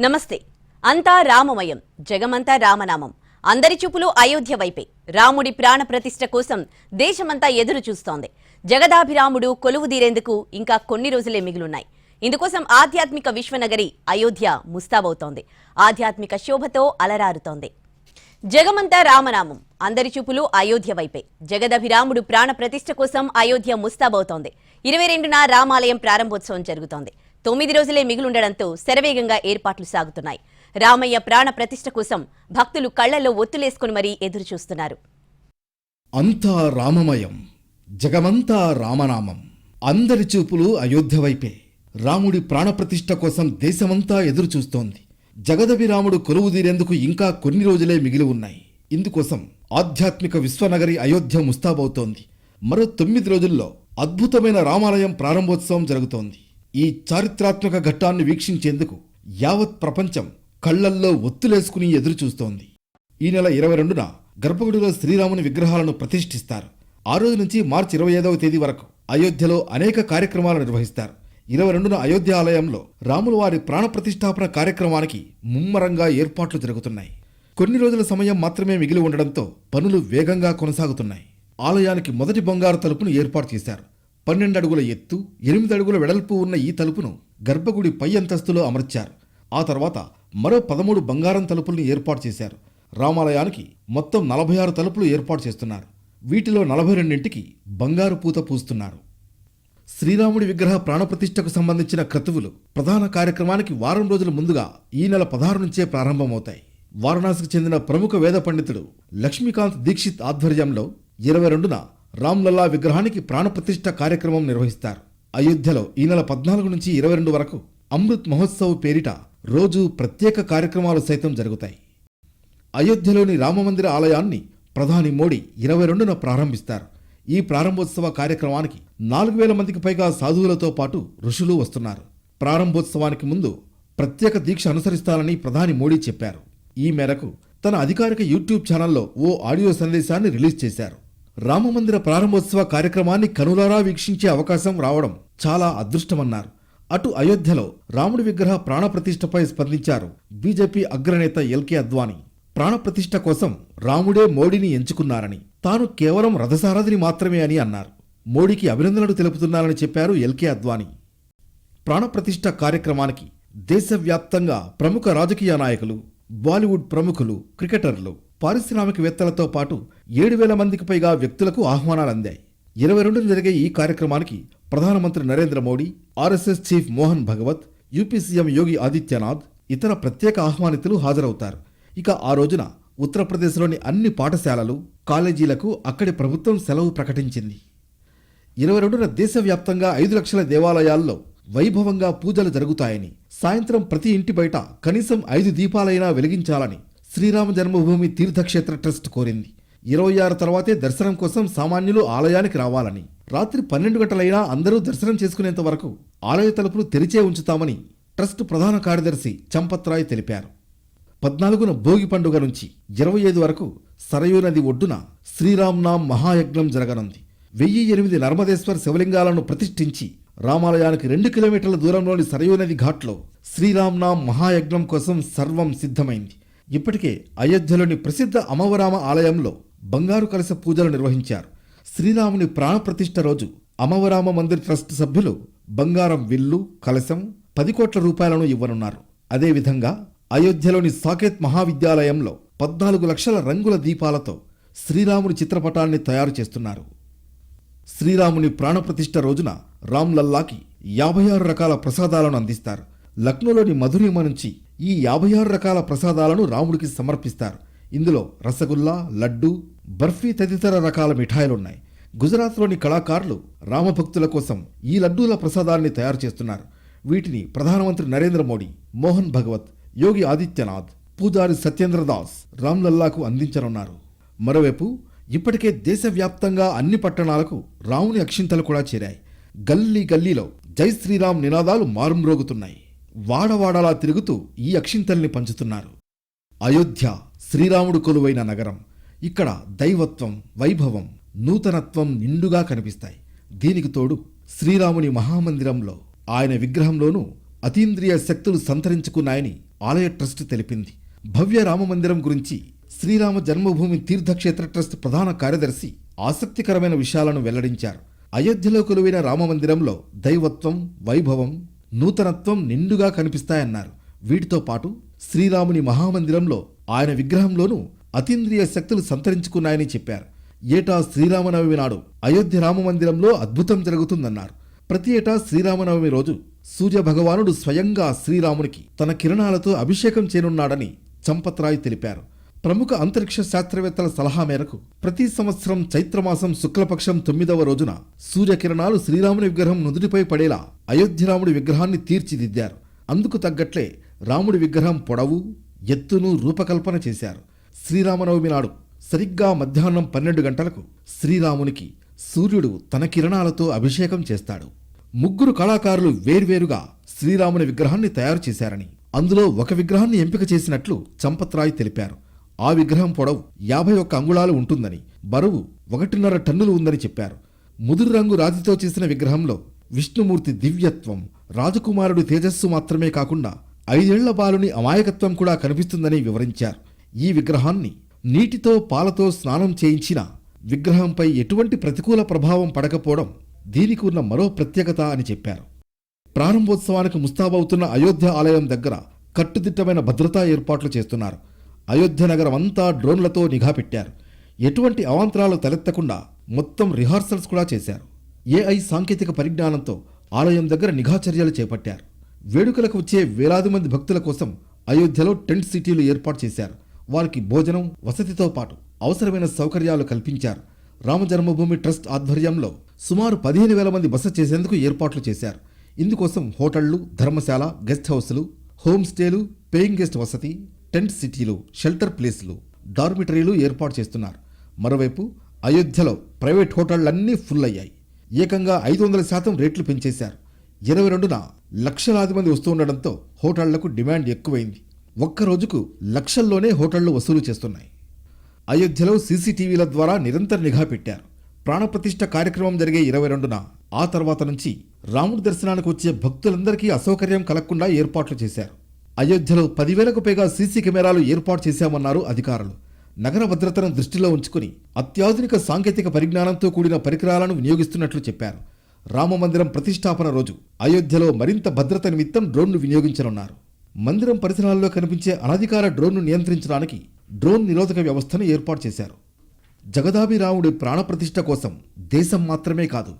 నమస్తే. అంతా రామమయం జగమంతా రామనామం. అందరి చూపులు అయోధ్య వైపే. రాముడి ప్రాణ ప్రతిష్ఠ కోసం దేశమంతా ఎదురు చూస్తోంది. జగదాభిరాముడు కొలువు దీరేందుకు ఇంకా కొన్ని రోజులే మిగిలున్నాయి. ఇందుకోసం ఆధ్యాత్మిక విశ్వనగరి అయోధ్య ముస్తాబవుతోంది. ఆధ్యాత్మిక శోభతో అలరారుతోంది. జగమంతా రామనామం అందరి చూపులు అయోధ్య వైపే. జగదభిరాముడు ప్రాణ ప్రతిష్ఠ కోసం అయోధ్య ముస్తాబవుతోంది. ఇరవై రెండున రామాలయం ప్రారంభోత్సవం జరుగుతోంది. తొమ్మిది రోజులే మిగులుండడంతో శరవేగంగా ఏర్పాట్లు సాగుతున్నాయి. రామయ్య ప్రాణ ప్రతిష్ఠ కోసం భక్తులు కళ్ళలో ఒత్తులేసుకుని మరీ ఎదురు చూస్తున్నారు అంతా రామమయం జగమంతా రామనామం. అందరి చూపులు అయోధ్య వైపే. రాముడి ప్రాణప్రతిష్ఠ కోసం దేశమంతా ఎదురు చూస్తోంది కొలువు కొలువుదీరేందుకు ఇంకా కొన్ని రోజులే మిగిలి ఉన్నాయి. ఇందుకోసం ఆధ్యాత్మిక విశ్వనగరి అయోధ్య ముస్తాబవుతోంది. మరో తొమ్మిది రోజుల్లో అద్భుతమైన రామాలయం ప్రారంభోత్సవం జరుగుతోంది. ఈ చారిత్రాత్మక ఘట్టాన్ని వీక్షించేందుకు యావత్ ప్రపంచం కళ్ళల్లో ఒత్తులేసుకుని ఎదురుచూస్తోంది. ఈ నెల ఇరవై రెండున గర్భగుడిలో శ్రీరాముని విగ్రహాలను ప్రతిష్ఠిస్తారు. ఆ రోజు నుంచి మార్చి ఇరవై ఐదవ తేదీ వరకు అయోధ్యలో అనేక కార్యక్రమాలు నిర్వహిస్తారు. ఇరవై రెండున అయోధ్య ఆలయంలో రాములు వారి ప్రాణప్రతిష్ఠాపన కార్యక్రమానికి ముమ్మరంగా ఏర్పాట్లు జరుగుతున్నాయి. కొన్ని రోజుల సమయం మాత్రమే మిగిలి ఉండడంతో పనులు వేగంగా కొనసాగుతున్నాయి. ఆలయానికి మొదటి బంగారు తలుపును ఏర్పాటు చేశారు. పన్నెండు అడుగుల ఎత్తు ఎనిమిది అడుగుల వెడల్పు ఉన్న ఈ తలుపును గర్భగుడి పై అంతస్తులో అమర్చారు. ఆ తర్వాత మరో పదమూడు బంగారం తలుపుల్ని ఏర్పాటు చేశారు. రామాలయానికి మొత్తం నలభై ఆరు తలుపులు ఏర్పాటు చేస్తున్నారు. వీటిలో నలభై రెండింటికి బంగారు పూత పూస్తున్నారు. శ్రీరాముడి విగ్రహ ప్రాణప్రతిష్ఠకు సంబంధించిన క్రతువులు ప్రధాన కార్యక్రమానికి వారం రోజుల ముందుగా ఈ నెల పదహారు నుంచే ప్రారంభమవుతాయి. వారణాసికి చెందిన ప్రముఖ వేద పండితుడు లక్ష్మీకాంత్ దీక్షిత్ ఆధ్వర్యంలో ఇరవై రెండున రామ్లల్లా విగ్రహానికి ప్రాణప్రతిష్ఠ కార్యక్రమం నిర్వహిస్తారు. అయోధ్యలో ఈ నెల పద్నాలుగు నుంచి ఇరవై రెండు వరకు అమృత్ మహోత్సవ్ పేరిట రోజు ప్రత్యేక కార్యక్రమాలు సైతం జరుగుతాయి. అయోధ్యలోని రామమందిర ఆలయాన్ని ప్రధాని మోడీ ఇరవై రెండున ప్రారంభిస్తారు. ఈ ప్రారంభోత్సవ కార్యక్రమానికి నాలుగు వేల మందికి పైగా సాధువులతో పాటు ఋషులు వస్తున్నారు. ప్రారంభోత్సవానికి ముందు ప్రత్యేక దీక్ష అనుసరిస్తానని ప్రధాని మోడీ చెప్పారు. ఈ మేరకు తన అధికారిక యూట్యూబ్ ఛానల్లో ఓ ఆడియో సందేశాన్ని రిలీజ్ చేశారు. రామమందిర ప్రారంభోత్సవ కార్యక్రమాన్ని కనులారా వీక్షించే అవకాశం రావడం చాలా అదృష్టమన్నారు. అటు అయోధ్యలో రాముడి విగ్రహ ప్రాణప్రతిష్ఠపై స్పందించారు బీజేపీ అగ్రనేత ఎల్కే అద్వానీ. ప్రాణప్రతిష్ఠ కోసం రాముడే మోడీని ఎంచుకున్నారని తాను కేవలం రథసారథిని మాత్రమే అని అన్నారు. మోడీకి అభినందనలు తెలుపుతున్నారని చెప్పారు ఎల్కే అద్వానీ. ప్రాణప్రతిష్ఠ కార్యక్రమానికి దేశవ్యాప్తంగా ప్రముఖ రాజకీయ నాయకులు బాలీవుడ్ ప్రముఖులు క్రికెటర్లు పారిశ్రామికవేత్తలతో పాటు ఏడు వేల మందికి పైగా వ్యక్తులకు ఆహ్వానాలు అందాయి. ఇరవై రెండున జరిగే ఈ కార్యక్రమానికి ప్రధానమంత్రి Narendra Modi R S S chief Mohan Bhagwat U P C M Yogi Adityanath ఇతర ప్రత్యేక ఆహ్వానితులు హాజరవుతారు. ఇక ఆ రోజున ఉత్తరప్రదేశ్లోని అన్ని పాఠశాలలు కాలేజీలకు అక్కడి ప్రభుత్వం సెలవు ప్రకటించింది. ఇరవై రెండున దేశవ్యాప్తంగా ఐదు లక్షల దేవాలయాల్లో వైభవంగా పూజలు జరుగుతాయని సాయంత్రం ప్రతి ఇంటి బయట కనీసం ఐదు దీపాలైనా వెలిగించాలని శ్రీరామ జన్మభూమి తీర్థక్షేత్ర ట్రస్ట్ కోరింది. ఇరవై ఆరు తర్వాతే దర్శనం కోసం సామాన్యులు ఆలయానికి రావాలని. రాత్రి పన్నెండు గంటలైనా అందరూ దర్శనం చేసుకునేంత వరకు ఆలయ తలుపులు తెరిచే ఉంచుతామని ట్రస్ట్ ప్రధాన కార్యదర్శి చంపత్రాయ్ తెలిపారు. పద్నాలుగున భోగి పండుగ నుంచి ఇరవై ఐదు వరకు సరయూ నది ఒడ్డున శ్రీరామ్నామ్ మహాయజ్ఞం జరగనుంది. వెయ్యి ఎనిమిది నర్మదేశ్వర్ శివలింగాలను ప్రతిష్ఠించి రామాలయానికి రెండు కిలోమీటర్ల దూరంలోని సరయూ నది ఘాట్లో శ్రీరామ్నామ్ మహాయజ్ఞం కోసం సర్వం సిద్ధమైంది. ఇప్పటికే అయోధ్యలోని ప్రసిద్ధ అమవరామ ఆలయంలో బంగారు కలశ పూజలు నిర్వహించారు. శ్రీరాముని ప్రాణప్రతిష్ఠ రోజు అమవరామ మందిర్ ట్రస్ట్ సభ్యులు బంగారం విల్లు కలశం పది కోట్ల రూపాయలను ఇవ్వనున్నారు. అదేవిధంగా అయోధ్యలోని సాకేత్ మహావిద్యాలయంలో పద్నాలుగు లక్షల రంగుల దీపాలతో శ్రీరాముని చిత్రపటాన్ని తయారు చేస్తున్నారు. శ్రీరాముని ప్రాణప్రతిష్ఠ రోజున రామ్లల్లాకి యాభై ఆరు రకాల ప్రసాదాలను అందిస్తారు. లక్నోలోని మధురిమ నుంచి ఈ యాభై ఆరు రకాల ప్రసాదాలను రాముడికి సమర్పిస్తారు. ఇందులో రసగుల్లా లడ్డు బర్ఫీ తదితర రకాల మిఠాయిలున్నాయి. గుజరాత్లోని కళాకారులు రామభక్తుల కోసం ఈ లడ్డూల ప్రసాదాన్ని తయారు చేస్తున్నారు. వీటిని ప్రధానమంత్రి నరేంద్ర మోడీ మోహన్ భగవత్ యోగి ఆదిత్యనాథ్ పూజారి సత్యేంద్రదాస్ రామ్లల్లాకు అందించనున్నారు. మరోవైపు ఇప్పటికే దేశవ్యాప్తంగా అన్ని పట్టణాలకు రాముని అక్షింతలు కూడా చేరాయి. గల్లీ గల్లీలో జై శ్రీరామ్ నినాదాలు మారుమ్రోగుతున్నాయి. వాడవాడలా తిరుగుతూ ఈ అక్షింతల్ని పంచుతున్నారు. అయోధ్య శ్రీరాముడు కొలువైన నగరం. ఇక్కడ దైవత్వం వైభవం నూతనత్వం నిండుగా కనిపిస్తాయి. దీనికి తోడు శ్రీరాముని మహామందిరంలో ఆయన విగ్రహంలోనూ అతీంద్రియ శక్తులు సంతరించుకున్నాయని ఆలయ ట్రస్ట్ తెలిపింది. భవ్య రామ మందిరం గురించి శ్రీరామ జన్మభూమి తీర్థక్షేత్ర ట్రస్ట్ ప్రధాన కార్యదర్శి ఆసక్తికరమైన విషయాలను వెల్లడించారు. అయోధ్యలో కొలువైన రామ మందిరంలో దైవత్వం వైభవం నూతనత్వం నిండుగా కనిపిస్తాయన్నారు. వీటితో పాటు శ్రీరాముని మహామందిరంలో ఆయన విగ్రహంలోనూ అతీంద్రియ శక్తులు సంతరించుకున్నాయని చెప్పారు. ఏటా శ్రీరామనవమి నాడు అయోధ్య రామ మందిరంలో అద్భుతం జరుగుతుందన్నారు. ప్రతి ఏటా శ్రీరామనవమి రోజు సూర్య భగవానుడు స్వయంగా శ్రీరామునికి తన కిరణాలతో అభిషేకం చేయనున్నాడని చంపత్రాయ్ తెలిపారు. ప్రముఖ అంతరిక్ష శాస్త్రవేత్తల సలహా మేరకు ప్రతి సంవత్సరం చైత్రమాసం శుక్లపక్షం తొమ్మిదవ రోజున సూర్యకిరణాలు శ్రీరాముని విగ్రహం నుదుటిపై పడేలా అయోధ్యరాముడి విగ్రహాన్ని తీర్చిదిద్దారు. అందుకు తగ్గట్లే రాముడి విగ్రహం పొడవు ఎత్తును రూపకల్పన చేశారు. శ్రీరామనవమి నాడు సరిగ్గా మధ్యాహ్నం పన్నెండు గంటలకు శ్రీరామునికి సూర్యుడు తన కిరణాలతో అభిషేకం చేస్తాడు. ముగ్గురు కళాకారులు వేర్వేరుగా శ్రీరాముని విగ్రహాన్ని తయారు చేశారని అందులో ఒక విగ్రహాన్ని ఎంపిక చేసినట్లు చంపత్రాయ్ తెలిపారు. ఆ విగ్రహం పొడవు యాభై ఒక్క అంగుళాలు ఉంటుందని బరువు ఒకటిన్నర టన్నులు ఉందని చెప్పారు. ముదురు రంగు రాతితో చేసిన విగ్రహంలో విష్ణుమూర్తి దివ్యత్వం రాజకుమారుడి తేజస్సు మాత్రమే కాకుండా ఐదేళ్ళ బాలుని అమాయకత్వం కూడా కనిపిస్తుందని వివరించారు. ఈ విగ్రహాన్ని నీటితో పాలతో స్నానం చేయించిన విగ్రహంపై ఎటువంటి ప్రతికూల ప్రభావం పడకపోవడం దీనికి ఉన్న మరో ప్రత్యేకత అని చెప్పారు. ప్రారంభోత్సవానికి ముస్తాబవుతున్న అయోధ్య ఆలయం దగ్గర కట్టుదిట్టమైన భద్రతా ఏర్పాట్లు చేస్తున్నారు. అయోధ్య నగరం అంతా డ్రోన్లతో నిఘా పెట్టారు. ఎటువంటి అవాంతరాలు తలెత్తకుండా మొత్తం రిహార్సల్స్ కూడా చేశారు. ఏఐ సాంకేతిక పరిజ్ఞానంతో ఆలయం దగ్గర నిఘా చర్యలు చేపట్టారు. వేడుకలకు వచ్చే వేలాది మంది భక్తుల కోసం అయోధ్యలో టెంట్ సిటీలు ఏర్పాటు చేశారు. వారికి భోజనం వసతితో పాటు అవసరమైన సౌకర్యాలు కల్పించారు. రామ జన్మభూమి ట్రస్ట్ ఆధ్వర్యంలో సుమారు పదిహేను వేల మంది బస చేసేందుకు ఏర్పాట్లు చేశారు. ఇందుకోసం హోటళ్ళు ధర్మశాల గెస్ట్ హౌస్లు హోమ్ స్టేలు పేయింగ్ గెస్ట్ వసతి టెంట్ సిటీలు షెల్టర్ ప్లేస్లు డార్మిటరీలు ఏర్పాటు చేస్తున్నారు. మరోవైపు అయోధ్యలో ప్రైవేట్ హోటళ్ళన్నీ ఫుల్ అయ్యాయి ఏకంగా ఐదు వందల శాతం రేట్లు పెంచేశారు. ఇరవై రెండున లక్షలాది మంది వస్తూ ఉండడంతో హోటళ్ళకు డిమాండ్ ఎక్కువైంది. ఒక్క రోజుకు లక్షల్లోనే హోటళ్ళు వసూలు చేస్తున్నాయి. అయోధ్యలో సీసీటీవీల ద్వారా నిరంతర నిఘా పెట్టారు. ప్రాణప్రతిష్ఠ కార్యక్రమం జరిగే ఇరవై రెండున ఆ తర్వాత నుంచి రాముడి దర్శనానికి వచ్చే భక్తులందరికీ అసౌకర్యం కలగకుండా ఏర్పాట్లు చేశారు. అయోధ్యలో పదివేలకు పైగా సీసీ కెమెరాలు ఏర్పాటు చేశామన్నారు అధికారులు. నగర భద్రతను దృష్టిలో ఉంచుకుని అత్యాధునిక సాంకేతిక పరిజ్ఞానంతో కూడిన పరికరాలను వినియోగిస్తున్నట్లు చెప్పారు. రామమందిరం ప్రతిష్టాపన రోజు అయోధ్యలో మరింత భద్రత నిమిత్తం డ్రోన్ను వినియోగించనున్నారు. మందిరం పరిసరాల్లో కనిపించే అనధికార డ్రోన్ను నియంత్రించడానికి డ్రోన్ నిరోధక వ్యవస్థను ఏర్పాటు చేశారు. జగదాభిరాముడి ప్రాణప్రతిష్ఠ కోసం దేశం మాత్రమే కాదు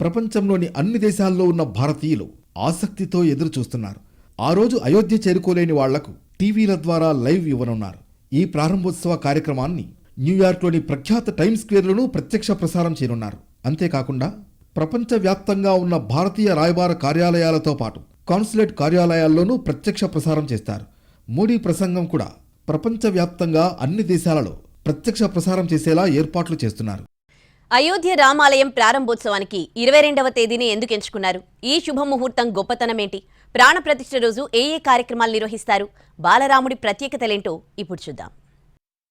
ప్రపంచంలోని అన్ని దేశాల్లో ఉన్న భారతీయులు ఆసక్తితో ఎదురు చూస్తున్నారు ఆ రోజు అయోధ్య చేరుకోలేని వాళ్ళకు టీవీల ద్వారా లైవ్ ఇవ్వనున్నారు. ఈ ప్రారంభోత్సవ కార్యక్రమాన్ని న్యూయార్క్లోని ప్రఖ్యాత టైమ్ స్క్వేర్లను ప్రత్యక్ష ప్రసారం చేయనున్నారు. అంతేకాకుండా ప్రపంచవ్యాప్తంగా ఉన్న భారతీయ రాయబార కార్యాలయాలతో పాటు కాన్సులేట్ కార్యాలయాల్లోనూ ప్రత్యక్ష ప్రసారం చేస్తారు. మోడీ ప్రసంగం కూడా ప్రపంచవ్యాప్తంగా అన్ని దేశాలలో ప్రత్యక్ష ప్రసారం చేసేలా ఏర్పాట్లు చేస్తున్నారు. అయోధ్య రామాలయం ప్రారంభోత్సవానికి ఇరవై రెండవ తేదీని ఎందుకు ఎంచుకున్నారు? ఈ శుభముహూర్తం గొప్పతనమేంటి? ప్రాణప్రతిష్ఠ రోజు ఏ ఏ కార్యక్రమాలు నిర్వహిస్తారు? బాలరాముడి ప్రత్యేకతలేంటో ఇప్పుడు చూద్దాం.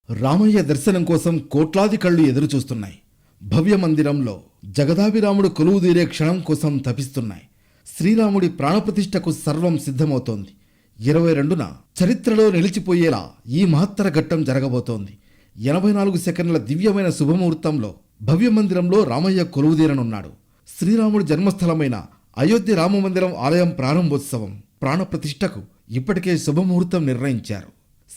రామయ్య దర్శనం కోసం కోట్లాది కళ్ళు ఎదురు చూస్తున్నాయి భవ్య మందిరంలో జగదాభిరాముడు కొలువుదీరే క్షణం కోసం తపిస్తున్నాయి. శ్రీరాముడి ప్రాణప్రతిష్ఠకు సర్వం సిద్ధమవుతోంది. ఇరవై రెండున చరిత్రలో నిలిచిపోయేలా ఈ మహత్తర ఘట్టం జరగబోతోంది. ఎనభై నాలుగు సెకండ్ల దివ్యమైన శుభముహూర్తంలో భవ్య మందిరంలో రామయ్య కొలువుదీరనున్నాడు శ్రీరాముడి జన్మస్థలమైన అయోధ్య రామమందిరం ఆలయం ప్రారంభోత్సవం ప్రాణప్రతిష్ఠకు ఇప్పటికే శుభముహూర్తం నిర్ణయించారు.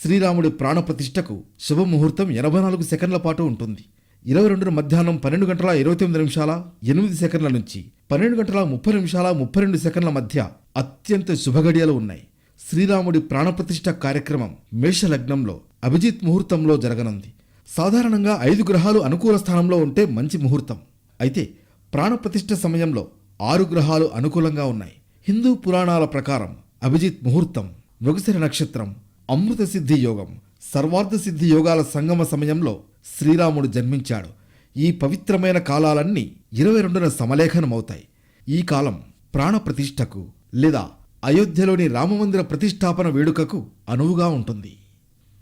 శ్రీరాముడి ప్రాణప్రతిష్ఠకు శుభముహూర్తం ఎనభై నాలుగు సెకండ్ల పాటు ఉంటుంది. ఇరవై రెండున మధ్యాహ్నం పన్నెండు గంటల ఇరవై తొమ్మిది నిమిషాల ఎనిమిది సెకండ్ల నుంచి పన్నెండు గంటల ముప్పై నిమిషాల ముప్పై రెండు సెకండ్ల మధ్య అత్యంత శుభగడియలు ఉన్నాయి. శ్రీరాముడి ప్రాణప్రతిష్ఠ కార్యక్రమం మేషలగ్నంలో అభిజిత్ ముహూర్తంలో జరగనుంది. సాధారణంగా ఐదు గ్రహాలు అనుకూల స్థానంలో ఉంటే మంచి ముహూర్తం. అయితే ప్రాణప్రతిష్ఠ సమయంలో ఆరు గ్రహాలు అనుకూలంగా ఉన్నాయి. హిందూ పురాణాల ప్రకారం అభిజిత్ ముహూర్తం మృగశిర నక్షత్రం అమృత సిద్ధి యోగం సర్వార్థ సిద్ధి యోగాల సంగమ సమయంలో శ్రీరాముడు జన్మించాడు. ఈ పవిత్రమైన కాలాలన్నీ ఇరవై రెండున సమలేఖనమవుతాయి. ఈ కాలం ప్రాణప్రతిష్ఠకు లేదా అయోధ్యలోని రామమందిర ప్రతిష్టాపన వేడుకకు అనువుగా ఉంటుంది.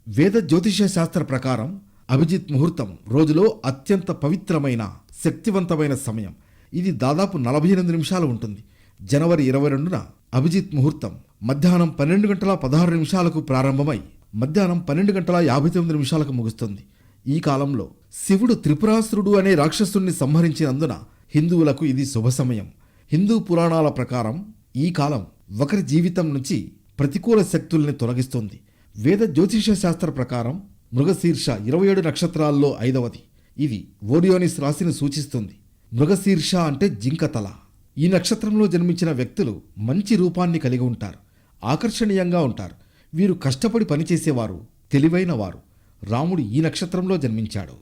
వేద జ్యోతిష శాస్త్ర ప్రకారం అభిజిత్ ముహూర్తం రోజులో అత్యంత పవిత్రమైన శక్తివంతమైన సమయం. ఇది దాదాపు నలభై ఎనిమిది నిమిషాలు ఉంటుంది. జనవరి ఇరవై రెండున అభిజిత్ ముహూర్తం మధ్యాహ్నం పన్నెండు గంటల పదహారు నిమిషాలకు ప్రారంభమై మధ్యాహ్నం పన్నెండు గంటల యాభై తొమ్మిది నిమిషాలకు ముగుస్తుంది. ఈ కాలంలో శివుడు త్రిపురాసురుడు అనే రాక్షసుణ్ణి సంహరించినందున హిందువులకు ఇది శుభ సమయం. హిందూ పురాణాల ప్రకారం ఈ కాలం ఒకరి జీవితం నుంచి ప్రతికూల శక్తుల్ని తొలగిస్తుంది. వేద జ్యోతిష శాస్త్ర ప్రకారం మృగశీర్ష ఇరవై ఏడు నక్షత్రాల్లో ఐదవది. ఇది ఓరియోనిస్ రాశిని సూచిస్తుంది. మృగశీర్ష అంటే జింకతల. ఈ నక్షత్రంలో జన్మించిన వ్యక్తులు మంచి రూపాన్ని కలిగి ఉంటారు ఆకర్షణీయంగా ఉంటారు. వీరు కష్టపడి పనిచేసేవారు తెలివైన వారు. రాముడు ఈ నక్షత్రంలో జన్మించాడు.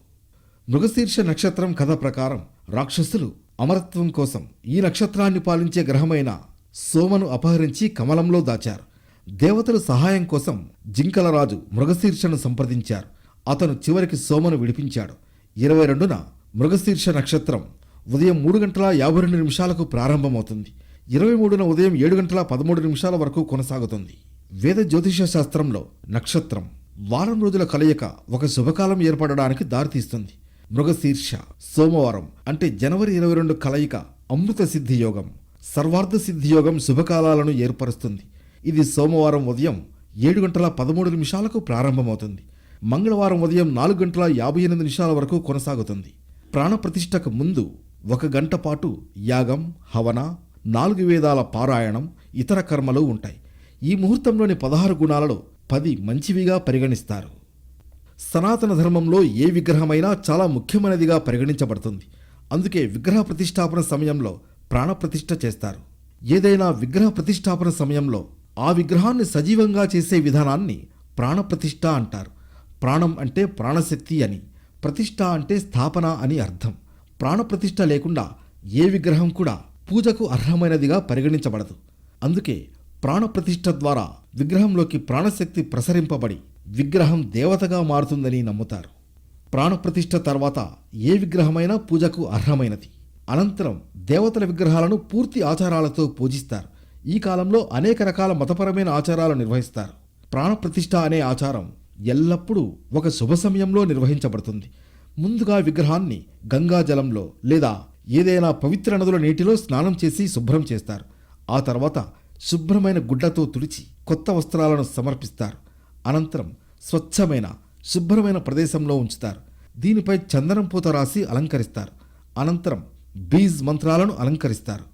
మృగశీర్ష నక్షత్రం కథ ప్రకారం రాక్షసులు అమరత్వం కోసం ఈ నక్షత్రాన్ని పాలించే గ్రహమైన సోమను అపహరించి కమలంలో దాచారు. దేవతలు సహాయం కోసం జింకల రాజు మృగశీర్షను సంప్రదించారు. అతను చివరికి సోమను విడిపించాడు. ఇరవై రెండున మృగశీర్ష నక్షత్రం ఉదయం మూడు గంటల యాభై రెండు నిమిషాలకు ప్రారంభమవుతుంది. ఇరవై మూడున ఉదయం ఏడు గంటల పదమూడు నిమిషాల వరకు కొనసాగుతుంది. వేద జ్యోతిష శాస్త్రంలో నక్షత్రం వారం రోజుల కలయిక ఒక శుభకాలం ఏర్పడడానికి దారితీస్తుంది. మృగశీర్ష సోమవారం అంటే జనవరి ఇరవై రెండు కలయిక అమృత సిద్ధి యోగం సర్వార్థ సిద్ధి యోగం శుభకాలాలను ఏర్పరుస్తుంది. ఇది సోమవారం ఉదయం ఏడు గంటల పదమూడు నిమిషాలకు ప్రారంభమవుతుంది. మంగళవారం ఉదయం నాలుగు గంటల యాభై ఎనిమిది నిమిషాల వరకు కొనసాగుతుంది. ప్రాణప్రతిష్ఠకు ముందు ఒక గంట పాటు యాగం హవన నాలుగు వేదాల పారాయణం ఇతర కర్మలు ఉంటాయి. ఈ ముహూర్తంలోని పదహారు గుణాలలో పది మంచివిగా పరిగణిస్తారు. సనాతన ధర్మంలో ఏ విగ్రహమైనా చాలా ముఖ్యమైనదిగా పరిగణించబడుతుంది. అందుకే విగ్రహ ప్రతిష్టాపన సమయంలో ప్రాణప్రతిష్ఠ చేస్తారు. ఏదైనా విగ్రహ ప్రతిష్టాపన సమయంలో ఆ విగ్రహాన్ని సజీవంగా చేసే విధానాన్ని ప్రాణప్రతిష్ఠ అంటారు. ప్రాణం అంటే ప్రాణశక్తి అని ప్రతిష్ఠ అంటే స్థాపన అని అర్థం. ప్రాణప్రతిష్ఠ లేకుండా ఏ విగ్రహం కూడా పూజకు అర్హమైనదిగా పరిగణించబడదు. అందుకే ప్రాణప్రతిష్ఠ ద్వారా విగ్రహంలోకి ప్రాణశక్తి ప్రసరింపబడి విగ్రహం దేవతగా మారుతుందని నమ్ముతారు. ప్రాణప్రతిష్ఠ తర్వాత ఏ విగ్రహమైనా పూజకు అర్హమైనది. అనంతరం దేవతల విగ్రహాలను పూర్తి ఆచారాలతో పూజిస్తారు. ఈ కాలంలో అనేక రకాల మతపరమైన ఆచారాలు నిర్వహిస్తారు. ప్రాణప్రతిష్ఠ అనే ఆచారం ఎల్లప్పుడూ ఒక శుభ సమయంలో నిర్వహించబడుతుంది. ముందుగా విగ్రహాన్ని గంగాజలంలో లేదా ఏదైనా పవిత్ర నదుల నీటిలో స్నానం చేసి శుభ్రం చేస్తారు. ఆ తర్వాత శుభ్రమైన గుడ్డతో తుడిచి కొత్త వస్త్రాలను సమర్పిస్తారు. అనంతరం స్వచ్ఛమైన శుభ్రమైన ప్రదేశంలో ఉంచుతారు. దీనిపై చందనం పూత రాసి అలంకరిస్తారు. అనంతరం బీజ్ మంత్రాలను అలంకరిస్తారు.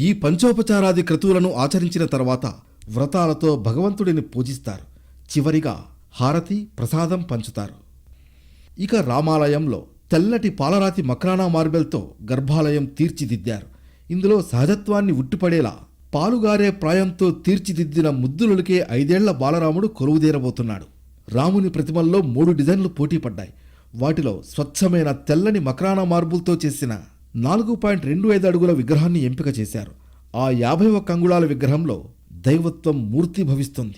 ఈ పంచోపచారాది క్రతువులను ఆచరించిన తర్వాత వ్రతాలతో భగవంతుడిని పూజిస్తారు. చివరిగా హారతి ప్రసాదం పంచుతారు. ఇక రామాలయంలో తెల్లటి పాలరాతి మక్రానా మార్బెల్తో గర్భాలయం తీర్చిదిద్దారు. ఇందులో సహజత్వాన్ని ఉట్టిపడేలా పాలుగారే ప్రాయంతో తీర్చిదిద్దిన ముద్దులకే ఐదేళ్ళ బాలరాముడు కొలువుదేరబోతున్నాడు. రాముని ప్రతిమల్లో మూడు డిజైన్లు పోటీ పడ్డాయి వాటిలో స్వచ్ఛమైన తెల్లని మక్రానా మార్బుల్తో చేసిన నాలుగు పాయింట్ రెండు ఐదు అడుగుల విగ్రహాన్ని ఎంపిక చేశారు. ఆ యాభై ఒక్క అంగుళాల విగ్రహంలో దైవత్వం మూర్తి భవిస్తుంది.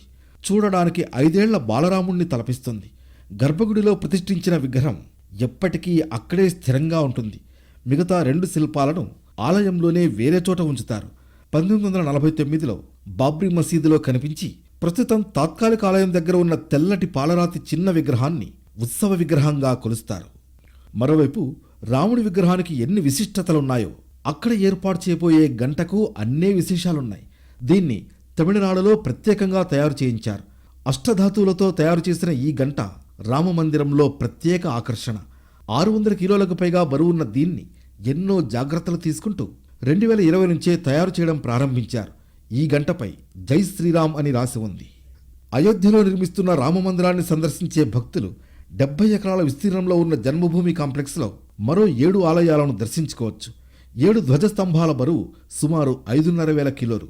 చూడడానికి ఐదేళ్ళ బాలరాముణ్ణి తలపిస్తుంది. గర్భగుడిలో ప్రతిష్ఠించిన విగ్రహం ఎప్పటికీ అక్కడే స్థిరంగా ఉంటుంది. మిగతా రెండు శిల్పాలను ఆలయంలోనే వేరే చోట ఉంచుతారు. పంతొమ్మిది వందల నలభై తొమ్మిదిలో బాబ్రీ మసీదులో కనిపించి ప్రస్తుతం తాత్కాలిక ఆలయం దగ్గర ఉన్న తెల్లటి పాలరాతి చిన్న విగ్రహాన్ని ఉత్సవ విగ్రహంగా కొలుస్తారు. మరోవైపు రాముడి విగ్రహానికి ఎన్ని విశిష్టతలున్నాయో అక్కడ ఏర్పాటు చేయబోయే గంటకు అన్నే విశేషాలున్నాయి. దీన్ని తమిళనాడులో ప్రత్యేకంగా తయారు చేయించారు. అష్టధాతువులతో తయారు చేసిన ఈ గంట రామమందిరంలో ప్రత్యేక ఆకర్షణ. ఆరు వందల కిలోలకు పైగా బరువున్న దీన్ని ఎన్నో జాగ్రత్తలు తీసుకుంటూ రెండు వేల ఇరవై నుంచే తయారు చేయడం ప్రారంభించారు. ఈ గంటపై జై శ్రీరామ్ అని రాసి ఉంది. అయోధ్యలో నిర్మిస్తున్న రామమందిరాన్ని సందర్శించే భక్తులు డెబ్బై ఎకరాల విస్తీర్ణంలో ఉన్న జన్మభూమి కాంప్లెక్స్లో మరో ఏడు ఆలయాలను దర్శించుకోవచ్చు. ఏడు ధ్వజస్తంభాల బరువు సుమారు ఐదున్నర వేల కిలోలు.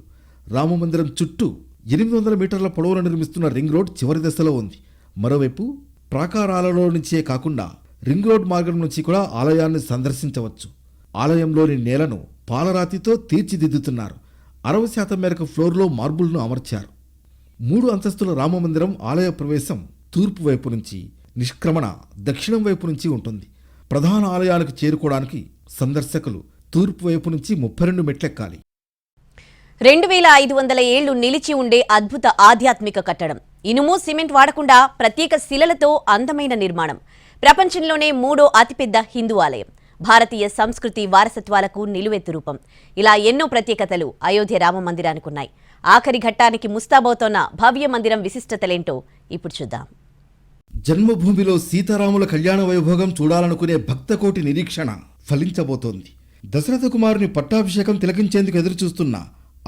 రామమందిరం చుట్టూ ఎనిమిది వందల మీటర్ల పొడవున నిర్మిస్తున్న రింగ్ రోడ్ చివరి దశలో ఉంది. మరోవైపు ప్రాకారాలలో నుంచే కాకుండా రింగ్ రోడ్ మార్గం నుంచి కూడా ఆలయాన్ని సందర్శించవచ్చు. ఆలయంలోని నేలను పాలరాతితో తీర్చిదిద్దుతున్నారు. అరవై శాతం మేరకు ఫ్లోర్లో మార్బుల్ను అమర్చారు. మూడు అంతస్తుల రామమందిరం ఆలయ ప్రవేశం తూర్పు వైపు నుంచి నిష్క్రమణ దక్షిణం వైపు నుంచి ఉంటుంది. ప్రధాన ఆలయానికి చేరుకోవడానికి సందర్శకులు తూర్పు వైపు నుంచి ముప్పై రెండు మెట్లెక్కాలి. రెండు వేల ఐదు వందల ఏళ్ళు నిలిచి ఉండే అద్భుత ఆధ్యాత్మిక కట్టడం. ఇనుము సిమెంట్ వాడకుండా ప్రత్యేక శిలలతో అందమైన నిర్మాణం. ప్రపంచంలోనే మూడో అతిపెద్ద హిందూ ఆలయం. భారతీయ సంస్కృతి వారసత్వాలకు నిలువెత్తు రూపం. ఇలా ఎన్నో ప్రత్యేకతలు అయోధ్య రామ మందిరానికి ఉన్నాయి ఆఖరి ఘట్టానికి ముస్తాబోతోన్న భవ్య మందిరం విశిష్టతలేంటో ఇప్పుడు చూద్దాం. జన్మభూమిలో సీతారాముల కళ్యాణ వైభోగం చూడాలనుకునే భక్తకోటి నిరీక్షణ ఫలించబోతోంది. దశరథ కుమారుని పట్టాభిషేకం తిలకించేందుకు ఎదురుచూస్తున్న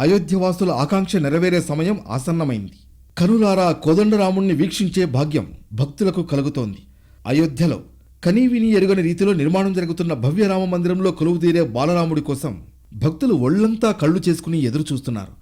అయోధ్యవాసుల ఆకాంక్ష నెరవేరే సమయం ఆసన్నమైంది. కనులారా కోదండరాముణ్ణి వీక్షించే భాగ్యం భక్తులకు కలుగుతోంది. అయోధ్యలో కనీవిని ఎరుగని రీతిలో నిర్మాణం జరుగుతున్న భవ్యరామ మందిరంలో కొలువుదీరే బాలరాముడి కోసం భక్తులు ఒళ్ళంతా కళ్ళు చేసుకుని ఎదురుచూస్తున్నారు.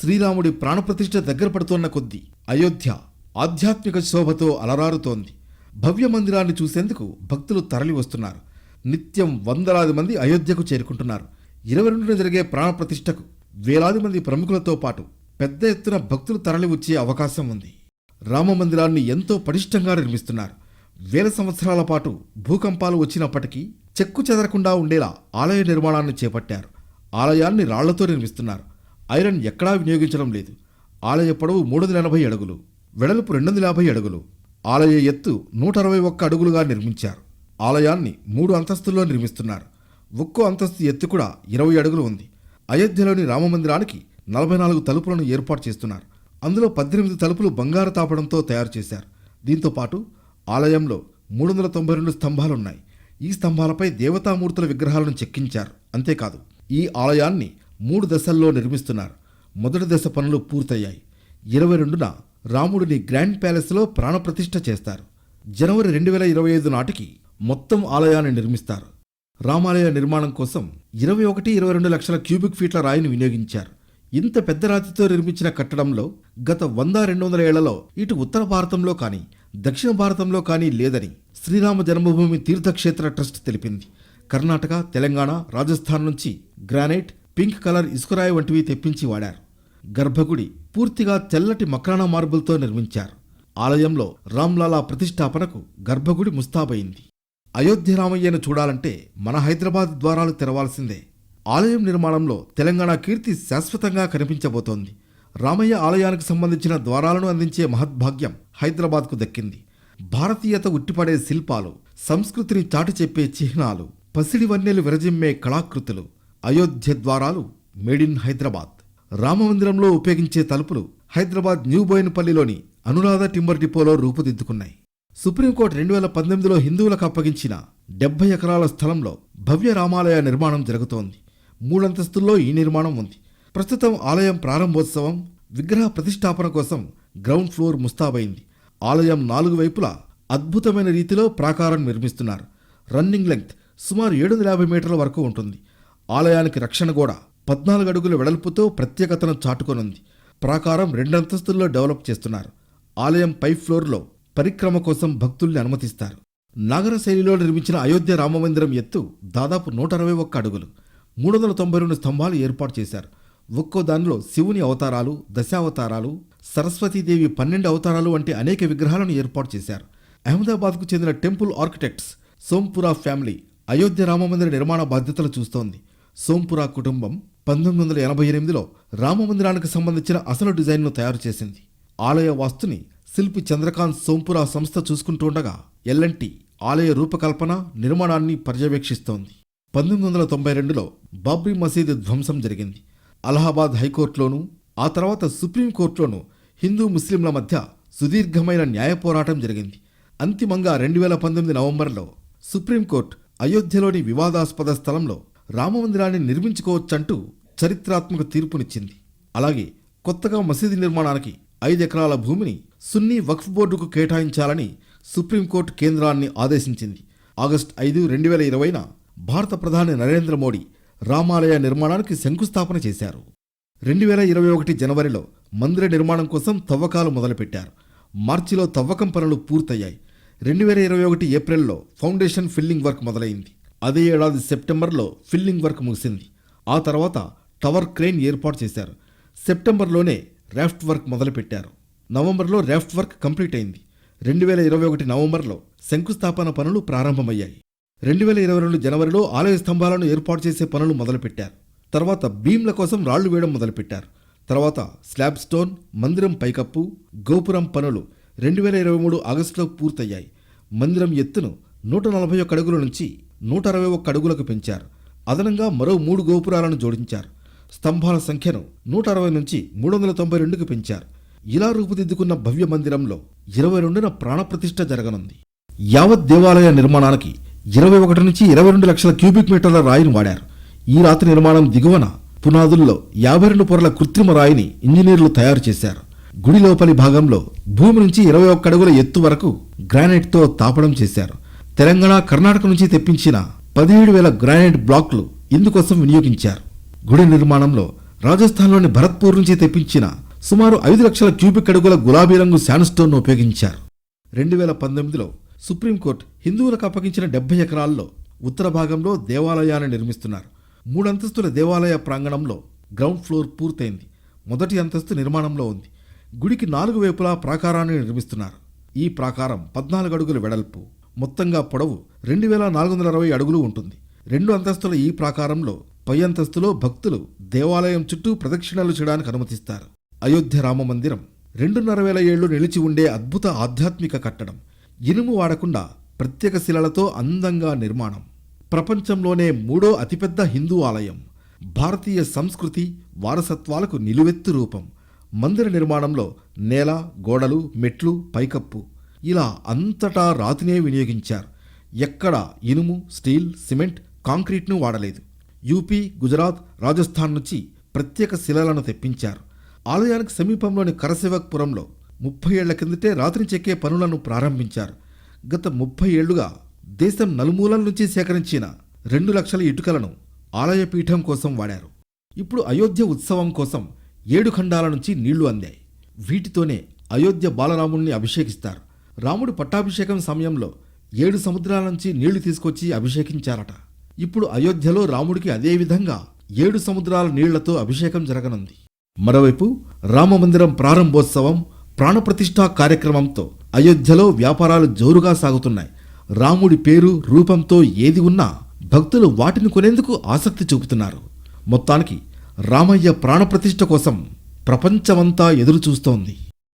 శ్రీరాముడి ప్రాణప్రతిష్ఠ దగ్గర పడుతోన్న కొద్దీ అయోధ్య ఆధ్యాత్మిక శోభతో అలరారుతోంది. భవ్య మందిరాన్ని చూసేందుకు భక్తులు తరలి వస్తున్నారు. నిత్యం వందలాది మంది అయోధ్యకు చేరుకుంటున్నారు. ఇరవై రెండున జరిగే ప్రాణప్రతిష్ఠకు వేలాది మంది ప్రముఖులతో పాటు పెద్ద ఎత్తున భక్తులు తరలి వచ్చే అవకాశం ఉంది. రామ మందిరాన్ని ఎంతో పటిష్టంగా నిర్మిస్తున్నారు. వేల సంవత్సరాల పాటు భూకంపాలు వచ్చినప్పటికీ చెక్కు చెదరకుండా ఉండేలా ఆలయ నిర్మాణాన్ని చేపట్టారు. ఆలయాన్ని రాళ్ళతో నిర్మిస్తున్నారు. ఐరన్ ఎక్కడా వినియోగించడం లేదు. ఆలయ పొడవు మూడు వందల ఎనభై అడుగులు వెడల్పు రెండు వందల యాభై అడుగులు ఆలయ ఎత్తు నూట అరవై ఒక్క అడుగులుగా నిర్మించారు. ఆలయాన్ని మూడు అంతస్తుల్లో నిర్మిస్తున్నారు. ఒక్కో అంతస్తు ఎత్తు కూడా ఇరవై అడుగులు ఉంది. అయోధ్యలోని రామమందిరానికి నలభై నాలుగు తలుపులను ఏర్పాటు చేస్తున్నారు. అందులో పద్దెనిమిది తలుపులు బంగారు తాపడంతో తయారు చేశారు. దీంతో పాటు ఆలయంలో మూడు వందల తొంభై రెండు స్తంభాలున్నాయి. ఈ స్తంభాలపై దేవతామూర్తుల విగ్రహాలను చెక్కించారు. అంతేకాదు ఈ ఆలయాన్ని మూడు దశల్లో నిర్మిస్తున్నారు. మొదటి దశ పనులు పూర్తయ్యాయి. ఇరవై రెండున రాముడిని గ్రాండ్ ప్యాలెస్లో ప్రాణప్రతిష్ఠ చేస్తారు. జనవరి రెండు వేల ఇరవై ఐదు నాటికి మొత్తం ఆలయాన్ని నిర్మిస్తారు. రామాలయ నిర్మాణం కోసం ఇరవై ఒకటి ఇరవై రెండు లక్షల క్యూబిక్ ఫీట్ల రాయిని వినియోగించారు. ఇంత పెద్ద రాతితో నిర్మించిన కట్టడంలో గత వంద రెండు వందల ఏళ్ళలో ఇటు ఉత్తర భారతంలో కానీ దక్షిణ భారతంలో కానీ లేదని శ్రీరామ జన్మభూమి తీర్థక్షేత్ర ట్రస్ట్ తెలిపింది. కర్ణాటక తెలంగాణ రాజస్థాన్ నుంచి గ్రానైట్ పింక్ కలర్ ఇసుకరాయి వంటివి తెప్పించి వాడారు. గర్భగుడి పూర్తిగా తెల్లటి మక్రానా మార్బుల్తో నిర్మించారు. ఆలయంలో రామ్లాలా ప్రతిష్టాపనకు గర్భగుడి ముస్తాబయింది. అయోధ్య రామయ్యను చూడాలంటే మన హైదరాబాద్ ద్వారాలు తెరవాల్సిందే. ఆలయం నిర్మాణంలో తెలంగాణ కీర్తి శాశ్వతంగా కనిపించబోతోంది. రామయ్య ఆలయానికి సంబంధించిన ద్వారాలను అందించే మహద్భాగ్యం హైదరాబాద్కు దక్కింది. భారతీయత ఉట్టిపడే శిల్పాలు సంస్కృతిని చాటి చెప్పే చిహ్నాలు పసిడి వన్నెలు విరజిమ్మే కళాకృతులు అయోధ్య ద్వారాలు మేడ్ ఇన్ హైదరాబాద్. రామమందిరంలో ఉపయోగించే తలుపులు హైదరాబాద్ న్యూ బోయినపల్లిలోని అనురాధ టింబర్ డిపోలో రూపుదిద్దుకున్నాయి. సుప్రీంకోర్టు రెండు వేల పంతొమ్మిదిలో హిందువులకు అప్పగించిన డెబ్బై ఎకరాల స్థలంలో భవ్య రామాలయ నిర్మాణం జరుగుతోంది. మూడంతస్తుల్లో ఈ నిర్మాణం ఉంది. ప్రస్తుతం ఆలయం ప్రారంభోత్సవం విగ్రహ ప్రతిష్టాపన కోసం గ్రౌండ్ ఫ్లోర్ ముస్తాబైంది. ఆలయం నాలుగు వైపులా అద్భుతమైన రీతిలో ప్రాకారం నిర్మిస్తున్నారు. రన్నింగ్ లెంగ్త్ సుమారు ఏడు వందల యాభై మీటర్ల వరకు ఉంటుంది. ఆలయానికి రక్షణ గోడ పద్నాలుగు అడుగుల వెడల్పుతో ప్రత్యేకతను చాటుకొనుంది. ప్రాకారం రెండంతస్తుల్లో డెవలప్ చేస్తున్నారు. ఆలయం పై ఫ్లోర్లో పరిక్రమ కోసం భక్తుల్ని అనుమతిస్తారు. నాగర శైలిలో నిర్మించిన అయోధ్య రామమందిరం ఎత్తు దాదాపు నూట అరవై ఒక్క అడుగులు. మూడు వందల తొంభై రెండు స్తంభాలు ఏర్పాటు చేశారు. ఒక్కో దానిలో శివుని అవతారాలు దశావతారాలు సరస్వతీదేవి పన్నెండు అవతారాలు వంటి అనేక విగ్రహాలను ఏర్పాటు చేశారు. అహ్మదాబాద్కు చెందిన temple architects Sompura family Ayodhya రామమందిర నిర్మాణ బాధ్యతలు చూస్తోంది. సోంపురా కుటుంబం పంతొమ్మిది వందల ఎనభై ఎనిమిదిలో రామమందిరానికి సంబంధించిన అసలు డిజైన్ను తయారు చేసింది. ఆలయ వాస్తుని శిల్పి చంద్రకాంత్ సోంపురా సంస్థ చూసుకుంటుండగా ఎల్ఎన్టీ ఆలయ రూపకల్పన నిర్మాణాన్ని పర్యవేక్షిస్తోంది. పంతొమ్మిది వందల తొంభై రెండులో బాబ్రీ మసీదు ధ్వంసం జరిగింది. అలహాబాద్ హైకోర్టులోనూ ఆ తర్వాత సుప్రీంకోర్టులోనూ హిందూ ముస్లింల మధ్య సుదీర్ఘమైన న్యాయ పోరాటం జరిగింది. అంతిమంగా రెండు వేల పంతొమ్మిది నవంబర్లో సుప్రీంకోర్టు అయోధ్యలోని వివాదాస్పద స్థలంలో రామమందిరాన్ని నిర్మించుకోవచ్చంటూ చరిత్రాత్మక తీర్పునిచ్చింది. అలాగే కొత్తగా మసీదు నిర్మాణానికి ఐదు ఎకరాల భూమిని సున్నీ వక్ఫ్ బోర్డుకు కేటాయించాలని సుప్రీంకోర్టు కేంద్రాన్ని ఆదేశించింది. ఆగస్టు ఐదు రెండు వేల ఇరవైన భారత ప్రధాని నరేంద్ర మోడీ రామాలయ నిర్మాణానికి శంకుస్థాపన చేశారు. రెండు వేల ఇరవై ఒకటి జనవరిలో మందిర నిర్మాణం కోసం తవ్వకాలు మొదలుపెట్టారు. మార్చిలో తవ్వకం పనులు పూర్తయ్యాయి. రెండు వేల ఇరవై ఒకటి ఏప్రిల్లో ఫౌండేషన్ ఫిల్లింగ్ వర్క్ మొదలైంది. అదే ఏడాది సెప్టెంబర్లో ఫిల్లింగ్ వర్క్ ముగిసింది. ఆ తర్వాత టవర్ క్రెయిన్ ఏర్పాటు చేశారు. సెప్టెంబర్లోనే రాఫ్ట్ వర్క్ మొదలుపెట్టారు. నవంబర్లో రాఫ్ట్ వర్క్ కంప్లీట్ అయింది. రెండు వేల ఇరవై ఒకటి నవంబర్లో శంకుస్థాపన పనులు ప్రారంభమయ్యాయి. రెండు వేల ఇరవై రెండు జనవరిలో ఆలయ స్తంభాలను ఏర్పాటు చేసే పనులు మొదలుపెట్టారు. తర్వాత బీమ్ల కోసం రాళ్ళు వేయడం మొదలుపెట్టారు. తర్వాత స్లాబ్ స్టోన్ మందిరం పైకప్పు గోపురం పనులు రెండు వేల ఇరవై మూడు ఆగస్టులో పూర్తయ్యాయి. మందిరం ఎత్తును నూట నలభై ఒక్క అడుగుల నుంచి నూట అరవై ఒక్క అడుగులకు పెంచారు. అదనంగా మరో మూడు గోపురాలను జోడించారు. స్తంభాల సంఖ్యను నూట అరవై నుంచి మూడు వందల తొంభై రెండుకు పెంచారు. ఇలా రూపుదిద్దుకున్న భవ్య మందిరంలో ఇరవై రెండున ప్రాణప్రతిష్ఠ జరగనుంది. యావత్ దేవాలయ నిర్మాణానికి ఇరవై ఒకటి నుంచి ఇరవై రెండు లక్షల క్యూబిక్ మీటర్ల రాయిని వాడారు. ఈ రాతి నిర్మాణం దిగువన పునాదుల్లో యాభై రెండు పొరల కృత్రిమ రాయిని ఇంజనీర్లు తయారు చేశారు. గుడి లోపలి భాగంలో భూమి నుంచి ఇరవై ఒక్క అడుగుల ఎత్తు వరకు గ్రానైట్తో తాపడం చేశారు. తెలంగాణ కర్ణాటక నుంచి తెప్పించిన పదిహేడు వేల గ్రానైట్ బ్లాక్లు ఇందుకోసం వినియోగించారు. గుడి నిర్మాణంలో రాజస్థాన్లోని భరత్పూర్ నుంచి తెప్పించిన సుమారు ఐదు లక్షల క్యూబిక్ అడుగుల గులాబీ రంగు శాన్స్టోన్ను ఉపయోగించారు. రెండు వేల పంతొమ్మిదిలో సుప్రీంకోర్టు హిందువులకు అప్పగించిన డెబ్బై ఎకరాల్లో ఉత్తర భాగంలో దేవాలయాన్ని నిర్మిస్తున్నారు. మూడంతస్తుల దేవాలయ ప్రాంగణంలో గ్రౌండ్ ఫ్లోర్ పూర్తయింది. మొదటి అంతస్తు నిర్మాణంలో ఉంది. గుడికి నాలుగు వైపులా ప్రాకారాన్ని నిర్మిస్తున్నారు. ఈ ప్రాకారం పద్నాలుగు అడుగుల వెడల్పు మొత్తంగా పొడవు రెండు వేల నాలుగు వందల అరవై అడుగులు ఉంటుంది. రెండు అంతస్తుల ఈ ప్రాకారంలో పై అంతస్తులో భక్తులు దేవాలయం చుట్టూ ప్రదక్షిణలు చేయడానికి అనుమతిస్తారు. అయోధ్య రామ మందిరం రెండున్నర వేల ఏళ్ళు నిలిచి ఉండే అద్భుత ఆధ్యాత్మిక కట్టడం ఇనుము వాడకుండా ప్రత్యేక శిలలతో అందంగా నిర్మాణం. ప్రపంచంలోనే మూడో అతిపెద్ద హిందూ ఆలయం. భారతీయ సంస్కృతి వారసత్వాలకు నిలువెత్తు రూపం. మందిర నిర్మాణంలో నేల గోడలు మెట్లు పైకప్పు. ఇలా అంతటా రాతినే వినియోగించారు. ఎక్కడ ఇనుము స్టీల్ సిమెంట్ కాంక్రీట్ను వాడలేదు. యూపీ గుజరాత్ రాజస్థాన్ నుంచి ప్రత్యేక శిలలను తెప్పించారు. ఆలయానికి సమీపంలోని కరశివక్పురంలో ముప్పై ఏళ్ళ కిందటే రాత్రి చెక్కే పనులను ప్రారంభించారు. గత ముప్పై ఏళ్ళుగా దేశం నలుమూలల నుంచి సేకరించిన రెండు లక్షల ఇటుకలను ఆలయ పీఠం కోసం వాడారు. ఇప్పుడు అయోధ్య ఉత్సవం కోసం ఏడు ఖండాల నుంచి నీళ్ళు అందాయి. వీటితోనే అయోధ్య బాలరాముణ్ణి అభిషేకిస్తారు. రాముడు పట్టాభిషేకం సమయంలో ఏడు సముద్రాల నుంచి నీళ్ళు తీసుకొచ్చి అభిషేకించారట. ఇప్పుడు అయోధ్యలో రాముడికి అదేవిధంగా ఏడు సముద్రాల నీళ్ళతో అభిషేకం జరగనుంది. మరోవైపు రామమందిరం ప్రారంభోత్సవం ప్రాణప్రతిష్ఠా కార్యక్రమంతో అయోధ్యలో వ్యాపారాలు జోరుగా సాగుతున్నాయి. రాముడి పేరు రూపంతో ఏది ఉన్నా భక్తులు వాటిని కొనేందుకు ఆసక్తి చూపుతున్నారు. మొత్తానికి రామయ్య ప్రాణప్రతిష్ఠ కోసం ప్రపంచమంతా ఎదురు చూస్తోంది